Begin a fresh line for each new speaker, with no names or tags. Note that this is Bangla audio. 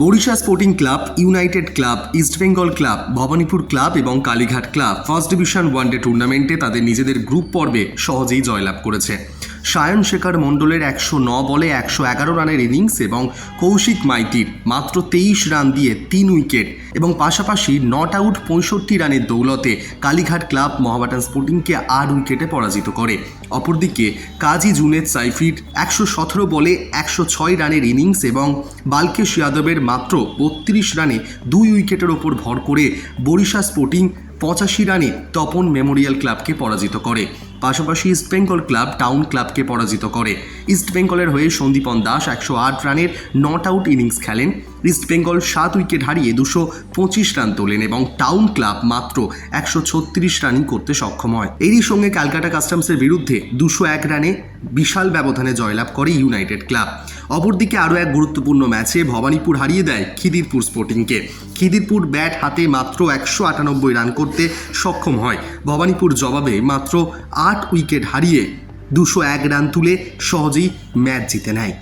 Barisha sporting club, united club East Bengal club, Bhowanipore club এবং Kalighat club first division one day টুর্নামেন্টে তাদের নিজেদের গ্রুপ পর্বে সহজেই জয়লাভ করেছে। সায়ন শেখর মণ্ডলের একশো ন বলে একশো এগারো রানের ইনিংস এবং কৌশিক মাইতির মাত্র তেইশ রান দিয়ে তিন উইকেট এবং পাশাপাশি নট আউট পঁয়ষট্টি রানের দৌলতে কালীঘাট ক্লাব মহাবাটান স্পোর্টিংকে আট উইকেটে পরাজিত করে। অপরদিকে কাজী জুনেদ সাইফির একশো সতেরো বলে একশো ছয় রানের ইনিংস এবং বালকেশ যাদবের মাত্র বত্রিশ রানে দুই উইকেটের ওপর ভর করে বরিশা স্পোর্টিং পঁচাশি রানে তপন মেমোরিয়াল ক্লাবকে পরাজিত করে। পাশাপাশি ইস্টবেঙ্গল ক্লাব টাউন ক্লাবকে পরাজিত করে। ইস্টবেঙ্গলের হয়ে সন্দীপন দাস একশো আট রানের নট আউট ইনিংস খেলেন। ইস্টবেঙ্গল সাত উইকেট হারিয়ে দুশো পঁচিশ রান তোলেন এবং টাউন ক্লাব মাত্র একশো ছত্রিশ রানই করতে সক্ষম হয়। এরই সঙ্গে ক্যালকাটা কাস্টমসের বিরুদ্ধে দুশো এক রানে বিশাল ব্যবধানে জয়লাভ করে ইউনাইটেড ক্লাব। অপরদিকে আরও এক গুরুত্বপূর্ণ ম্যাচে ভবানীপুর হারিয়ে দেয় খিদিরপুর স্পোর্টিংকে। খিদিরপুর ব্যাট হাতে মাত্র একশো আটানব্বই রান করতে সক্ষম হয়। ভবানীপুর জবাবে মাত্র আট উইকেট হারিয়ে দুশো এক রান তুলে সহজেই ম্যাচ জিতে নেয়।